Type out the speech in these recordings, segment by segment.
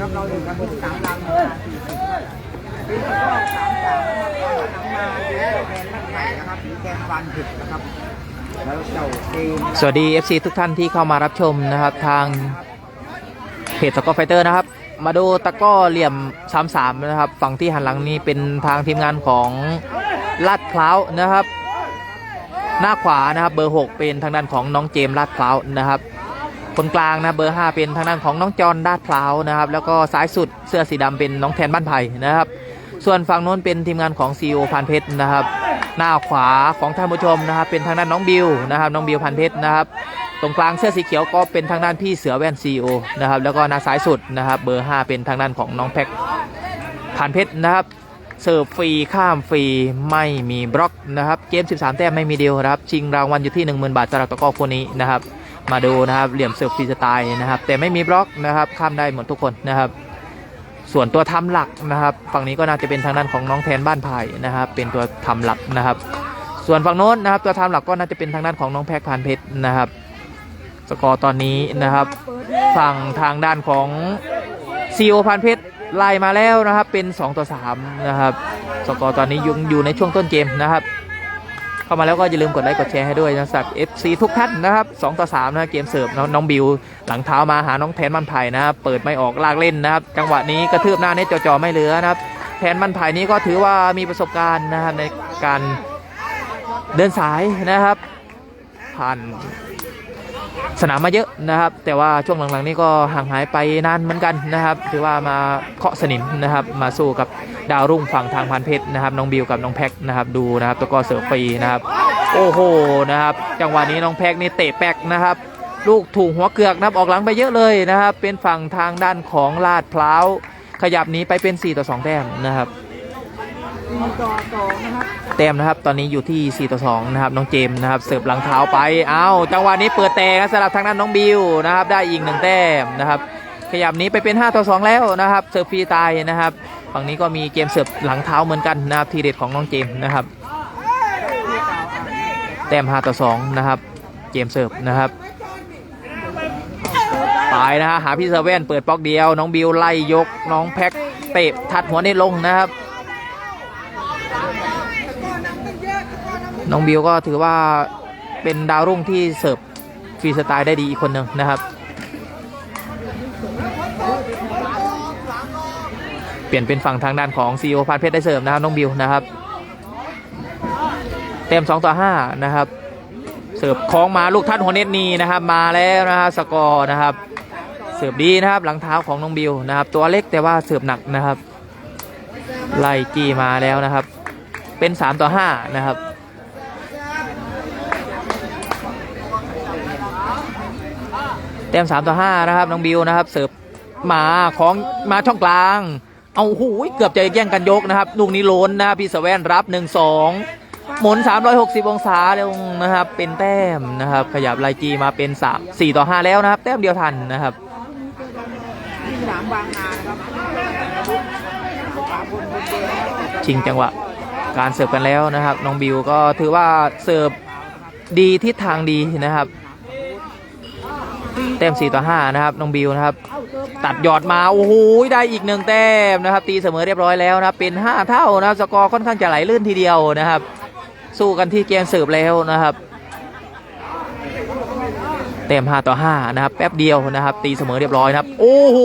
ครับเราอยู่กันบนสามลัง ปีนี้ก็สามสามนะครับหนังมาดูแทนท่านใหญ่นะครับสีแดงวันถึกนะครับแล้วเจ้าเกมสวัสดี FC ทุกท่านที่เข้ามารับชมนะครับทางเพจสกอไฟเตอร์นะครับ มาดูตะก้อเหลี่ยม33นะครับ ฝั่งที่หันหลังนี้เป็นทางทีมงานของลาดพร้าวนะครับ หน้าขวานะครับเบอร์ 6 เป็นทางด้านของน้องเจมส์ลาดพร้าวนะครับคนกลางนะเบอร์ 5 เป็นทางด้านของน้องจอนลาดพร้าวนะครับ แล้วก็ซ้ายสุดเสื้อสีดำเป็นน้องแทนบ้านไผ่นะครับ ส่วนฝั่งโน้นเป็นทีมงานของซีโอพานเพชรนะครับ หน้าขวาของท่านผู้ชมนะครับ เป็นทางด้านน้องบิวนะครับน้องบิวพันเพชรนะครับ ตรงกลางเสื้อสีเขียวก็เป็นทางด้านพี่เสือแว่นซีโอนะครับแล้วก็หน้าซ้ายสุดนะครับเบอร์ 5 เป็นทางด้านของน้องแพ็คพันเพชรนะครับเสิร์ฟฟรีข้ามฟรีไม่มีบล็อกนะครับเกม 13 แต้มไม่มีเดียวนะครับชิงรางวัลอยู่ที่ 10,000 บาทสำหรับตะกร้อคนนี้นะครับมาดูนะครับเหลี่ยมเสิร์ฟฟรีสไตล์นะครับแต่ไม่มีบล็อกนะครับข้ามได้หมดทุกคนนะครับ ส่วนตัวทำหลักนะครับ ฝั่งนี้ก็น่าจะเป็นทางด้านของน้องแทนบ้านไผ่นะครับ เป็นตัวทำหลักนะครับ ส่วนฝั่งโน้นนะครับ ตัวทำหลักก็น่าจะเป็นทางด้านของน้องแพ็คพานเพชรนะครับ สกอร์ตอนนี้นะครับ ฝั่งทางด้านของซีโอพานเพชรไล่มาแล้วนะครับ เป็น 2 ต่อ3นะครับ สกอร์ตอนนี้ยังอยู่ในช่วงต้นเกมนะครับ เข้ามาแล้วก็อย่าลืมกดไลค์กดแชร์ให้ด้วยนะสับ FC ทุกท่านนะครับ2ต่อ3นะเกมเสิร์ฟน้องบิว หลังเท้ามาหาน้องแทนมันไผ่นะครับเปิดไม่ออกลากเล่นนะครับจังหวะนี้กระทืบหน้าเน็ตจ่อๆไม่เหลือนะครับแทนมันไผ่นี้ก็ถือว่ามีประสบการณ์นะครับในการเดินสายนะครับ ผ่าน สนามมาเยอะนะครับ แต่ว่าช่วงหลังๆนี้ก็ห่างหายไปนานเหมือนกันนะครับถือว่ามาเคาะสนิมนะครับ มาสู้กับดาวรุ่งฝั่งทางพันเพชรนะครับ น้องบิวกับน้องแพ็กนะครับ ดูนะครับตัวก็เสิร์ฟฟรีนะครับ โอ้โหนะครับ จังหวะนี้น้องแพ็กนี่เตะแป๊กนะครับ ลูกถูกหัวเกือกนะครับออกหลังไปเยอะเลยนะครับ เป็นฝั่งทางด้านของลาดพร้าวขยับหนี้ไปเป็น 4 ต่อ 2 แต้มนะครับ ต่อต่อนะครับแต้มนะครับตอนนี้อยู่ที่4ต่อ2นะครับน้องเจมส์นะครับเสิร์ฟหลังเท้าไปเอาจังหวะนี้เปิดแต่นะสำหรับทางด้านน้องบิวนะครับได้อีกหนึ่งแต้มนะครับขยับนี้ไปเป็น 5 ต่อ 2 แล้วนะครับเสิร์ฟฟรีตายนะครับฝั่งนี้ก็มีเกมเสิร์ฟหลังเท้าเหมือนกันนะครับทีเด็ดของน้องเจมส์นะครับแต้ม5ต่อ2นะครับเกมเสิร์ฟนะครับตายนะฮะหาพี่เซเว่นเปิดป๊อกเดียว น้องบิวไล่ยกน้องแพ็คเตะทัดหัวน็ตลงนะครับ น้องบิวก็ถือว่าเป็นดาวรุ่งที่เสิร์ฟฟรีสไตล์ได้ดีอีกคนหนึ่งนะครับ เปลี่ยนเป็นฝั่งทางด้านของซีโอพานเพชรได้เสิร์ฟนะครับน้องบิวนะครับ เต็ม2ต่อ5นะครับ เสิร์ฟคล้องมาลูกทัดหัวเน็ตนีนะครับมาแล้วนะฮะสกอร์นะครับ เสิร์ฟดีนะครับหลังเท้าของน้องบิวนะครับ ตัวเล็กแต่ว่าเสิร์ฟหนักนะครับ ไล่จี้มาแล้วนะครับ เป็น 3 ต่อ5นะครับ เต็ม3ต่อ5นะครับน้องบิวนะครับ เสิร์ฟมาของมาช่องกลาง เอาหูยเกือบจะแย่งกันยกนะครับลูกนี้ล้นนะพี่สแวนรับ1 2หมุน 360 องศาลงนะครับ เป็นแต้มนะครับ ขยับไลจีมาเป็น3 4ต่อ 5 แล้วนะครับ แต้มเดียวทันนะครับสามบางนานะครับสามคนเป็นเกมนะครับชิงจังหวะการเสิร์ฟกันแล้วนะครับ น้องบิวก็ถือว่าเสิร์ฟดีทิศทางดีนะครับ แต้ม4ต่อ5นะครับน้องบิวนะครับ ตัดหยอดมาโอ้โหได้อีกหนึ่งแต้มนะครับ ตีเสมอเรียบร้อยแล้วนะครับเป็น 5 เท่านะครับสกอร์ค่อนข้างจะไหลลื่นทีเดียวนะครับ สู้กันที่เกมเสิร์ฟแล้วนะครับเต็ม5ต่อ5นะครับแป๊บเดียวนะครับ ตีเสมอเรียบร้อยนะครับ โอ้โห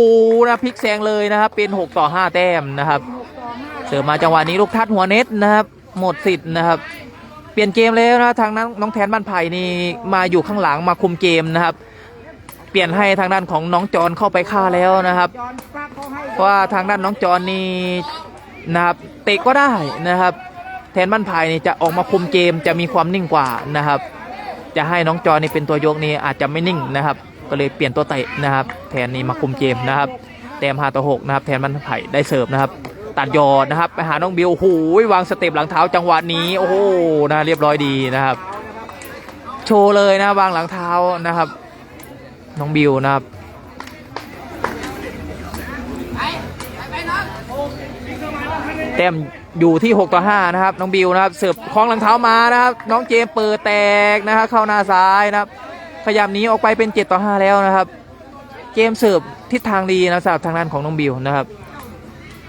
นะพลิกแซงเลยนะครับ เป็น 6 ต่อ 5 แต้มนะครับ เสิร์ฟมาจังหวะนี้ลูกทัดหัวเน็ตนะครับ หมดสิทธิ์นะครับ เปลี่ยนเกมแล้วนะทางนั้นน้องแทนบ้านไผ่นี่มาอยู่ข้างหลังมาคุมเกมนะครับ ปลี่ยนให้ทางด้านของน้องจอนเข้าไปฆ่าแล้วนะครับ เพราะว่าทางด้านน้องจอนนี่นะครับเตะก็ได้นะครับ แทนบ้านไผ่นี่จะออกมาคุมเกมจะมีความนิ่งกว่านะครับ จะให้น้องจอนนี่เป็นตัวยกนี่อาจจะไม่นิ่งนะครับ ก็เลยเปลี่ยนตัวเตะนะครับ แทนนี่มาคุมเกมนะครับแต้ม5ต่อ6นะครับ แทนบ้านไผ่ได้เสิร์ฟนะครับ ตัดยอดนะครับไปหาน้องบิวโอ้โหวางสเต็ปหลังเท้าจังหวะนี้โอ้โหนะเรียบร้อยดีนะครับ โชว์เลยนะวางหลังเท้านะครับ น้องบิวนะครับแต้มอยู่ที่ 6 ต่อ 5 นะครับ น้องบิวนะครับเสิร์ฟคล้องหลังเท้ามานะครับ น้องเจมเปิดแตกนะครับเข้าหน้าซ้ายนะครับพยายามหนีออกไปเป็น 7 ต่อ 5 แล้วนะครับ เกมเสิร์ฟทิศทางดีนะสำหรับทางด้านของน้องบิวนะครับ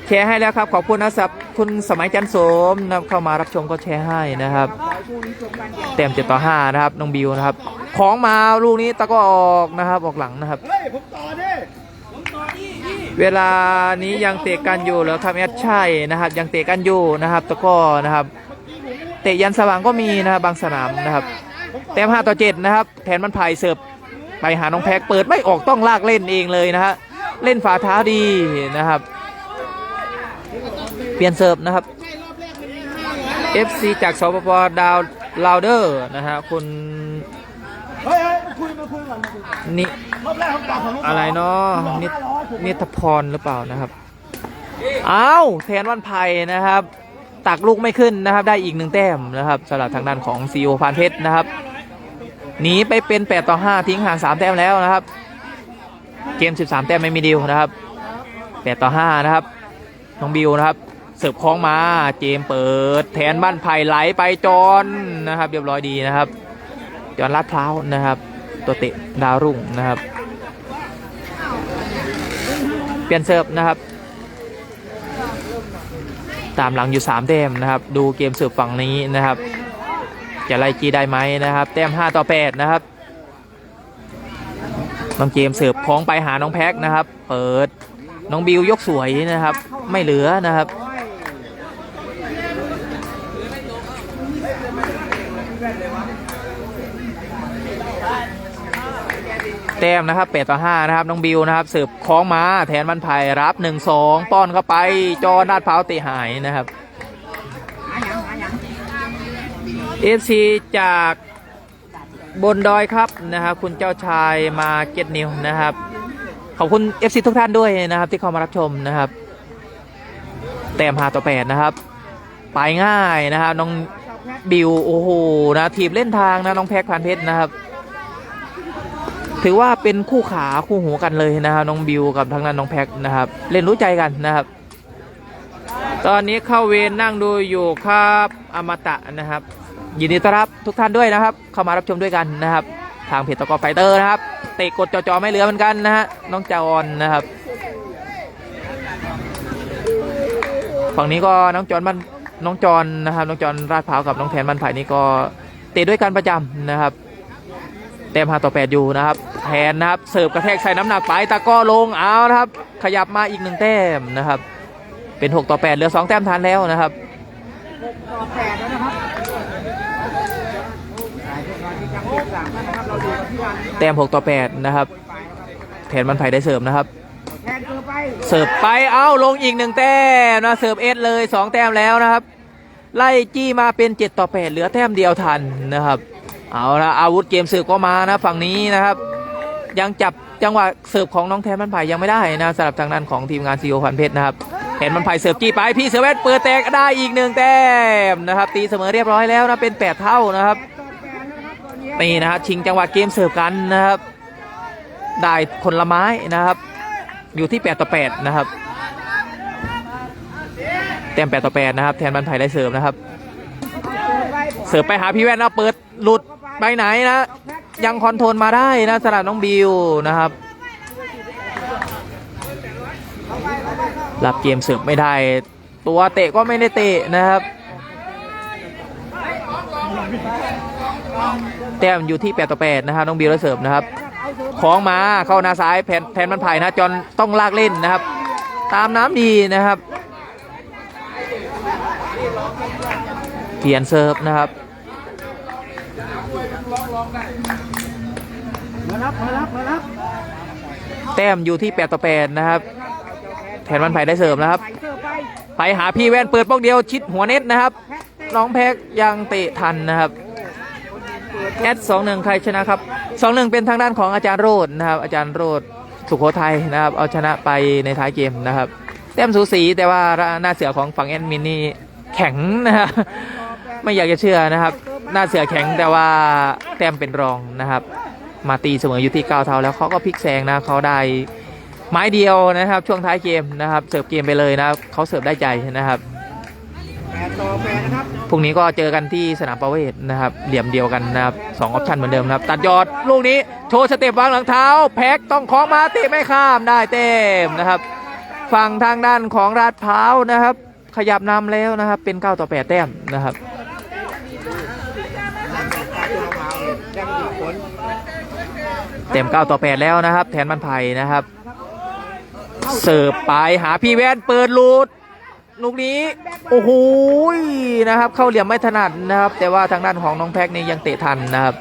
แชร์ให้แล้วครับ ขอบคุณนะสับคุณสมัยจันทร์โสมนับเข้ามารับชมก็แชร์ให้นะครับ เต็ม7ต่อ5นะครับน้องบิวนะครับ ของมาลูกนี้ตะก็ออกนะครับออกหลังนะครับ เวลานี้ยังเตะกันอยู่เหรอครับแอดใช่นะครับ ยังเตะกันอยู่นะครับ ตะก้อนะครับ เตะยันสว่างก็มีนะครับบางสนามนะครับแต้ม5ต่อ7นะครับแผนมันพายเสิร์ฟไปหาน้องแพ็กเปิดไม่ออกต้องลากเล่นเองเลยนะฮะเล่นฝ่าเท้าดีนะครับ เปลี่ยนเสิร์ฟนะครับ FC จากสปปดาวลาวเดอร์นะฮะคุณนมาคุยนิรอบแรกผมต่อะไรเนาะนินิทพรหรือเปล่านะครับอ้าวแทนวันไผ่นะครับ ตักลูกไม่ขึ้นนะครับ ได้อีกหนึ่งแต้มนะครับสำหรับทางด้านของซีโอพานเพชรนะครับหนีไปเป็น 8 ต่อ 5 ทิ้งห่าง3แต้มแล้วนะครับ เกม 13 แต้มไม่มีดิวนะครับ8ต่อ 5 นะครับน้องบิวนะครับ เสิร์ฟคล้องมาเจมเปิด แทนบ้านไผ่ไหลไปจอนนะครับ เรียบร้อยดีนะครับจอนลาดพร้าวนะครับ ตัวเตะดาวรุ่งนะครับ เปลี่ยนเสิร์ฟนะครับ ตามหลังอยู่3แต้มนะครับ ดูเกมเสิร์ฟฝั่งนี้นะครับ จะไล่จีได้ไหมนะครับ แต้ม5ต่อ8นะครับน้องเกมเสิร์ฟคล้องไปหาน้องแพ็กนะครับ เปิดน้องบิวยกสวยนะครับ ไม่เหลือนะครับ แต้มนะครับ8ต่อ5นะครับน้องบิวนะครับเสิร์ฟคล้องมาแทนมันไผ่รับ 1 2 ป้อนเข้าไปจอดาดเผาเตะหายนะครับ FC จากบนดอยครับนะครับคุณเจ้าชายมาเก็ตนิวนะครับ ขอบคุณ FC ทุกท่านด้วยนะครับ ที่เข้ามารับชมนะครับ แต้ม5ต่อ8นะครับ ไปง่ายนะครับน้องบิวโอ้โหนะทีบเล่นทางนะน้องแพ็กพันเพชรนะครับ ถือว่าเป็นคู่ขาคู่หูกันเลยนะครับ น้องบิวกับทางด้นน้องแพ็กนะครับ เล่นรู้ใจกันนะครับ ตอนนี้เข้าเวรนั่งดูอยู่ครับอมตะนะครับ ยินดีต้อนรับทุกท่านด้วยนะครับ เข้ามารับชมด้วยกันนะครับ ทางเพจตะกอไฟเตอร์นะครับเตะกดจอๆไม่เหลือเหมือนกันนะฮะน้องจาออนนะครับฝั่งนี้ก็น้องจอนมันน้องจอนนะครับ น้องจอนราดพร้ากับน้องแทนมันไผ่นี่ก็เตะด้วยกันประจำนะครับ ต้ม5ต่อ8อยู่นะครับแทนนะครับเสิร์ฟกระแทกใส่น้ำหนักไปตะก้อลงเอานะครับ ขยับมาอีกหนึ่งแต้มนะครับ เป็น6ต่อ8เหลือ2แต้มทันแล้วนะครับต่อแปดแล้วนะครับสายพวกเต็มนะครับเราดูกันที่วันแต้ม6ต่อ8นะครับแทนมันไผ่ได้เสิร์ฟนะครับเสิร์ฟไปเอ้าลงอีกหนึ่งแต้มนะเสิร์ฟเอสเลย2แต้มแล้วนะครับ ไล่จี้มาเป็น7ต่อ8เหลือแต้มเดียวทันนะครับ เอาละอาวุธเกมเสิร์ฟก็มานะฝั่งนี้นะครับ ยังจับจังหวะเสิร์ฟของน้องแทนมันไผ่ยังไม่ได้นะสำหรับทางด้านของทีมงานซีโอพันเพชรนะครับแทนมันไผ่เสิร์ฟจี้ไปพี่เสือเวทเปิดแตกได้อีกหนึ่งแต้มนะครับตีเสมอเรียบร้อยแล้วนะเป็น8เท่านะครับต่อแปดแล้วนะครับตอนนี้นี่นะครับชิงจังหวะเกมเสิร์ฟกันนะครับ ได้คนละไม้นะครับ อยู่ที่ 8 ต่อ 8 นะครับ แต้ม8ต่อ 8 นะครับ แทนบันไผ่ได้เสิร์ฟนะครับเกินไปเสิร์ฟไปหาพี่แว่นนะเปิด หลุดไปไหนนะ ยังคอนโทรลมาได้นะสำหรับน้องบิวนะครับ รับเกมเสิร์ฟไม่ได้ ตัวเตะก็ไม่ได้เตะนะครับ แต้มอยู่ที่ 8 ต่อ 8 นะครับ น้องบิวได้เสิร์ฟนะครับของมาเข้าหน้าซ้ายแผนแทนมันไผ่นะจอนต้องลากเล่นนะครับ ตามน้ำดีนะครับเปลี่ยนเซิร์ฟนะครับ มารับมารับมารับแต้มอยู่ที่8ต่อ8นะครับ แทนมันไผ่ได้เสิร์ฟนะครับใส่เกินไปไปหาพี่แว่นเปิดป้องเดียวชิดหัวเน็ตนะครับแพ็คเตะน้องแพ็กยังเตะทันนะครับแอดสองหนึ่งใครชนะครับสองหนึ่งเป็นทางด้านของอาจารย์โรดนะครับ อาจารย์โรดสุโขทัยนะครับ เอาชนะไปในท้ายเกมนะครับ แต้มสูสีแต่ว่าหน้าเสือของฝั่งแอดมินนี่แข็งนะฮะไม่อยากจะเชื่อนะครับ หน้าเสือแข็งแต่ว่าแต้มเป็นรองนะครับ มาตีเสมออยู่ที่เก้าเท่าแล้วเขาก็พลิกแซงนะเขาได้ไม้เดียวนะครับ ช่วงท้ายเกมนะครับ เสิร์ฟเกมไปเลยนะครับเขาเสิร์ฟได้ใจนะครับแปดต่อแปดนะครับพรุ่งนี้ก็เจอกันที่สนามประเวศนะครับ เหลี่ยมเดียวกันนะครับสองออปชันเหมือนเดิมนะครับ ตัดยอดลูกนี้โชว์สเต็ปวางหลังเท้า แพ็กต้องคล้องมาเตะไม่ข้ามได้เต็มนะครับ ฝั่งทางด้านของราดพร้าวนะครับ ขยับนำแล้วนะครับ เป็น 9 ต่อ 8 แต้มนะครับ แจ้งผลเต็ม9ต่อ8แล้วนะครับ แทนมันไผ่นะครับ เสิร์ฟไปหาพี่แว่นเปิดลูดลูกนี้โอ้โหนะครับ เข้าเหลี่ยมไม่ถนัดนะครับ แต่ว่าทางด้านของน้องแพ็กนี่ยังเตะทันนะครับ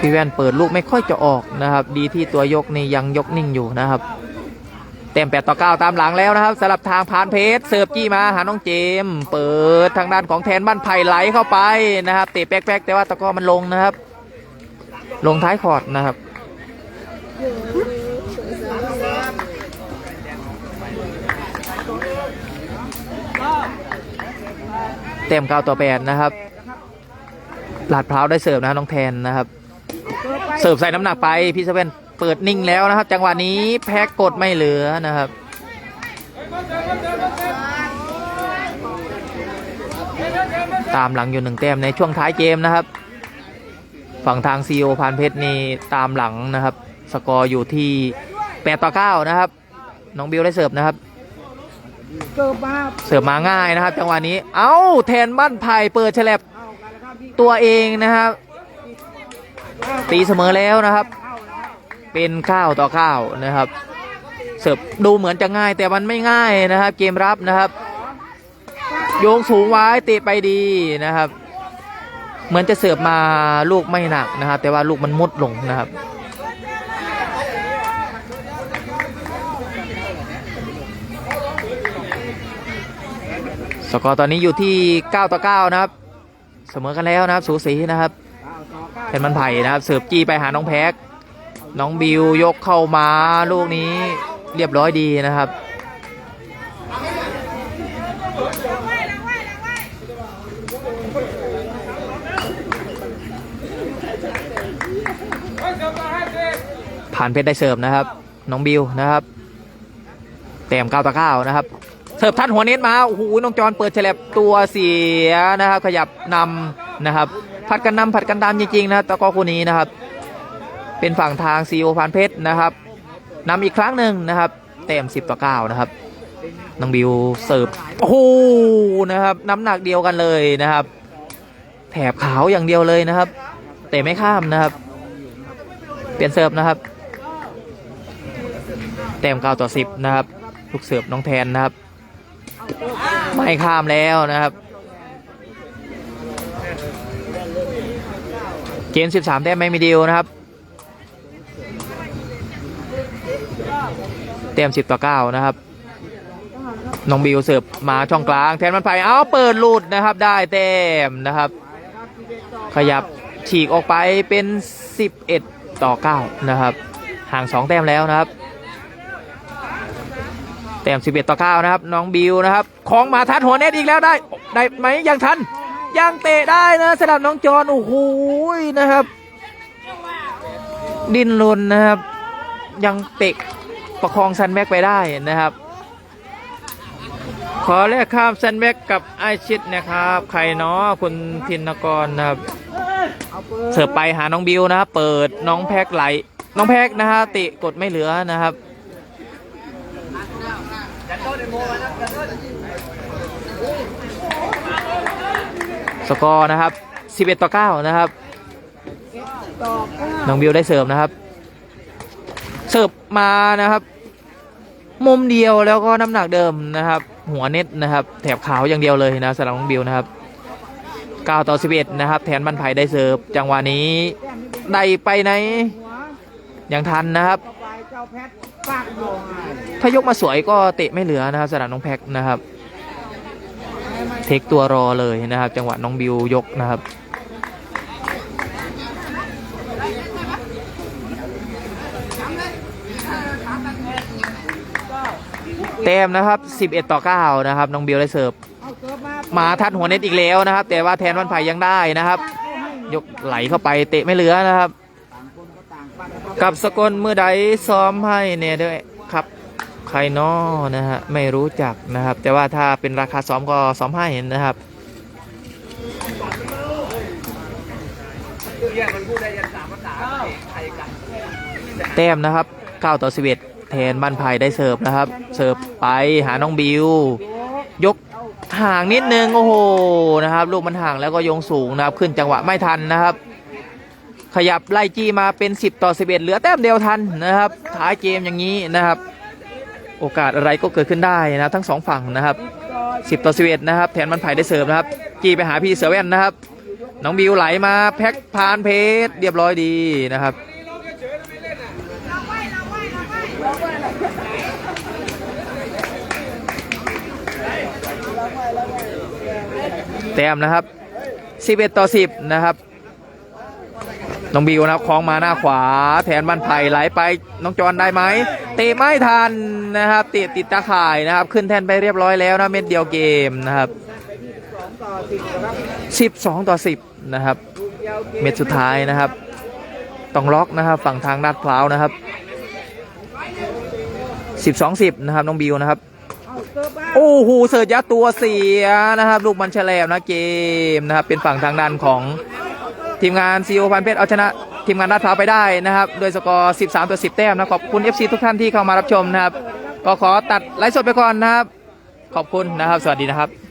พี่แว่นเปิดลูกไม่ค่อยจะออกนะครับ ดีที่ตัวยกนี่ยังยกนิ่งอยู่นะครับ เต็มแปดต่อเก้าตามหลังแล้วนะครับสลับทางผ่านเพชรเสิร์ฟจี้มาหาน้องเจม เปิดทางด้านของแทนบ้านไผ่ไหลเข้าไปนะครับเตะแป๊กๆแต่ว่าตะก้อมันลงนะครับ ลงท้ายคอร์ดนะครับเต็มเก้าต่อแปดนะครับหลาดพร้าวได้เสิร์ฟนะน้องแทนนะครับ เสิร์ฟใส่น้ำหนักไปพี่เซเว่น เปิดนิ่งแล้วนะครับ จังหวะนี้แพ็กกดไม่เหลือนะครับตามหลังอยู่หนึ่งแต้มในช่วงท้ายเกมนะครับ ฝั่งทางซีโอพานเพชรนี่ตามหลังนะครับ สกอร์อยู่ที่8ต่อ9นะครับ น้องบิวได้เสิร์ฟนะครับเกิดมาเสิร์ฟมาง่ายนะครับ จังหวะนี้ เอ้าแทนบ้านไผ่เปิดฉลับเข้ากันแล้วครับตัวเองนะครับ ตีเสมอแล้วนะครับ เข้าวครับเป็นะครับ เสิร์ฟดูเหมือนจะง่ายแต่มันไม่ง่ายนะครับ เกมรับนะครับ โยงสูงไว้เตะไปดีนะครับ เหมือนจะเสิร์ฟมาลูกไม่หนักนะครับ แต่ว่าลูกมันมุดลงนะครับสกอร์ตอนนี้อยู่ที่ 9 ต่อ 9 นะครับ เสมอกันแล้วนะครับ สูสีนะครับเก้าต่อเก้าเป็นมันไผ่นะครับ เสิร์ฟจี้ไปหาน้องแพ็ก น้องบิวยกเข้ามาลูกนี้เรียบร้อยดีนะครับ ผ่านเพชรได้เสิร์ฟนะครับ น้องบิวนะครับแต้มเก้าต่อเก้านะครับ เสิร์ฟทัดหัวเน็ตมาโอ้โหน้องจอนเปิดฉลับตัวเสียนะครับ ขยับนำนะครับ ผัดกันนำผัดกันตามจริงๆนะตะก้อคู่นี้นะครับ เป็นฝั่งทางซีโอพานเพชรนะครับนำอีกครั้งหนึ่งนะครับ เต็ม10ต่อ9นะครับน้องบิวเสิร์ฟโอ้โหนะครับ น้ำหนักเดียวกันเลยนะครับ แถบขาวอย่างเดียวเลยนะครับ เตะไม่ข้ามนะครับ เปลี่ยนเสิร์ฟนะครับ เต็ม9ต่อ10นะครับลูกเสิร์ฟน้องแทนนะครับ ไม่ข้ามแล้วนะครับเกม13แต้มไม่มีดีลนะครับ เต็ม10ต่อ9นะครับน้องบิวเสิร์ฟมาช่องกลาง แทนมันไปเอาเปิดหลุดนะครับ ได้เต็มนะครับ ขยับฉีกออกไปเป็น 11 ต่อ 9 นะครับ ห่าง 2 แต้มแล้วนะครับ แต้ม 11 ต่อ 9 นะครับ น้องบิวนะครับของมาทัดหัวเน็ตอีกแล้วได้ ได้ไหมยังทัน ยังเตะได้นะสำหรับน้องจอนโอ้โหนะครับ ดินรนนะครับ ยังเตะ ประคองซันแม็กไปได้นะครับ ขอแลกข้ามซันแม็กกับไอชิดนะครับ ใครเนาะคุณธินกรนะครับ เสิร์ฟไปหาน้องบิวนะครับเปิดน้องแพ็กไหล น้องแพ็กนะฮะตะกดไม่เหลือนะครับสกอร์นะครับ 11 ต่อ 9 นะครับต่อเก้าน้องบิวได้เสิร์ฟนะครับ เสิร์ฟมานะครับ มุมเดียวแล้วก็น้ำหนักเดิมนะครับ หัวเน็ตนะครับ แถบขาวอย่างเดียวเลยนะสำหรับน้องบิวนะครับ9ต่อ11นะครับ แทนบันไผ่ได้เสิร์ฟจังหวะนี้ได้ไปไหนยังทันนะครับ ถ้ายกมาสวยก็เตะไม่เหลือนะครับสำหรับน้องแพ็กนะครับ เทคตัวรอเลยนะครับ จังหวะน้องบิวยกนะครับ แต้มนะครับ 11 ต่อ 9 นะครับ น้องบิวได้เสิร์ฟเอาเกิดมาทัดหัวเน็ตอีกแล้วนะครับ แต่ว่าแทนวันไผ่ยังได้นะครับ ยกไหลเข้าไปเตะไม่เหลือนะครับ กับกับสกลมือใดซ้อมให้เนี่ยด้วยครับใครน้อนะฮะไม่รู้จักนะครับ แต่ว่าถ้าเป็นราคาซ้อมก็ซ้อมให้นะครับแต้มนะครับ 9 ต่อ 11 แทนบ้านไผ่ได้เสิร์ฟนะครับ เสิร์ฟไปหาน้องบิวยกห่างนิดนึงโอ้โหนะครับ ลูกมันห่างแล้วก็ยงสูงนะครับ ขึ้นจังหวะไม่ทันนะครับ ขยับไล่จี้มาเป็น 10 ต่อ 11 เหลือแต้มเดียวทันนะครับท้ายเกมอย่างนี้นะครับ โอกาสอะไรก็เกิดขึ้นได้นะทั้งสองฝั่งนะครับ 10 ต่อ 11 นะครับ แทนมันไผ่ได้เสิร์ฟนะครับ จี้ไปหาพี่เสือแว่นนะครับ น้องบิวไหลมาแพ็คพานเพชรเรียบร้อยดีนะครับ แต้มนะครับ 11 ต่อ 10 นะครับ น้องบิวนะครับคล้องมาหน้าขวาแทนบ้านไผ่ไหลไป น้องจอนได้ไหมเตะไม่ทันนะครับเตะติดตาข่ายนะครับ ขึ้นแทนไปเรียบร้อยแล้วนะเม็ดเดียวเกมนะครับ 12 ต่อ 10 นะครับ เม็ดสุดท้ายนะครับ ต้องล็อกนะครับ ฝั่งทางลาดพร้าวนะครับ 12 10 นะครับ น้องบิวนะครับ โอ้โหเสิร์ชยัดตัวเสียนะครับ ลูกมันแฉลบนะเกมนะครับ เป็นฝั่งทางด้านของทีมงานซีโอพันเพชรเอาชนะทีมงานราดพร้าวไปได้นะครับโดยสกอร์ 13 ต่อ 10 แต้มนะขอบคุณ FC ทุกท่านที่เข้ามารับชมนะครับ ก็ขอตัดไลฟ์สดไปก่อนนะครับ ขอบคุณนะครับ สวัสดีนะครับ